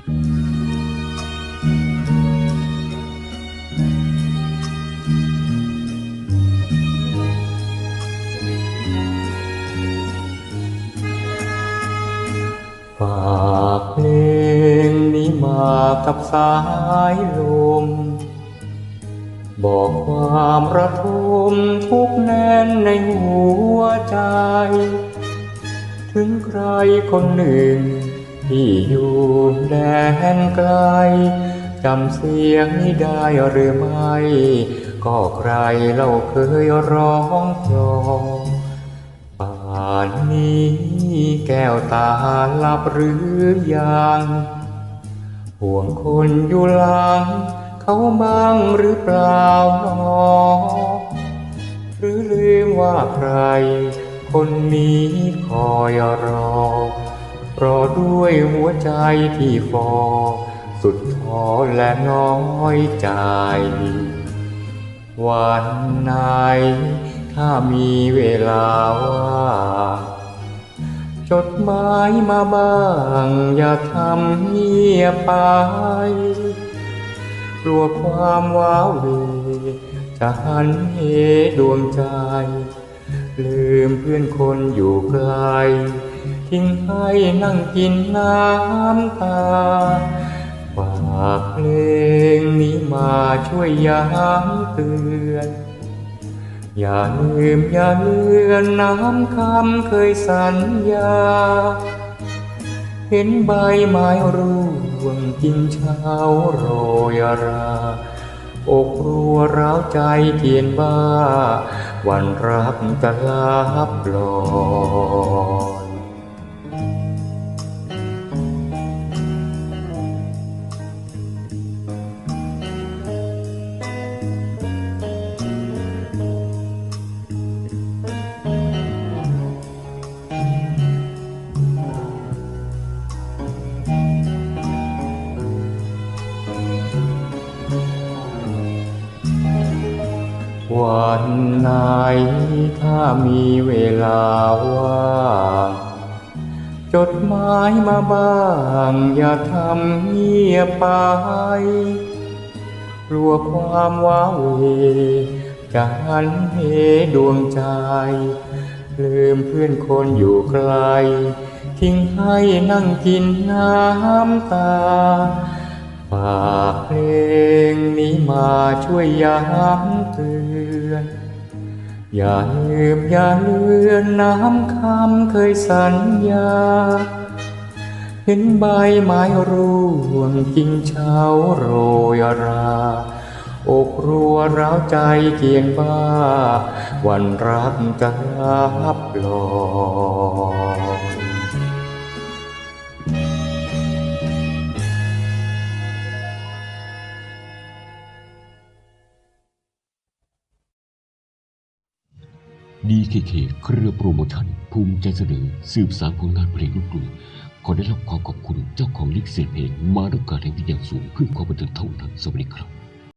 ฝากเพลงนี้มากับสายลม บอกความระทมทุกแน่นในหัวใจ ถึงใครคนหนึ่ง ที่อยู่แดนไกลจำเสียงนี้ได้หรือไม่ ก็ใครเราเคยร้องกลองป่านนี้แก้วตาหลับหรือยังห่วงคนอยู่หลัง เขาบ้างหรือเปล่าหนอหรือลืมว่าใคร คนนี้คอยรอ พรอด้วยหัวใจที่ฟอ สุดท้อและน้อยใจ วันไหนถ้ามีเวลาว่างจดหมายมาบ้าง อย่าทำเงียบไปกลัวความว้าเวจะหันเหดวงใจ ลืมเพื่อนคนอยู่ไกล ทิ้งให้นั่งกินน้ำตาฝากเพลงนี้มาช่วยย้ำเตือน อย่าลืมอย่าเลือนน้ำคำเคยสัญญา เห็นใบไม้ร่วงกินเช้าโรยราอกรัวร้าวใจเทียนบ้า วันรักจะลับลอย วันไหนถ้ามีเวลาว่างจดหมายมาบ้าง อย่าทำเงียบไปกลัวความว้าเหวจะหันเหดวงใจ ลืมเพื่อนคนอยู่ไกล ทิ้งให้นั่งกินน้ำตา มาช่วยย้ำเตือน อย่าลืมอย่าเลือนน้ำคำเคยสัญญา เห็นใบไม้ร่วงกิ่งเช้าโรยรา อกรัวร้าวใจเกียนบ้า วันรักจะลับลอย DKK เครือโปรโมชั่น ภูมิใจเสนอสืบสานผลงานเพลงลูกกรุงขอได้รับความขอบคุณเจ้าของลิขสิทธิ์เพลงมาด้วยการแห่งที่อย่างสูงเพื่อความบันเทิงเท่านั้นสวัสดีครับ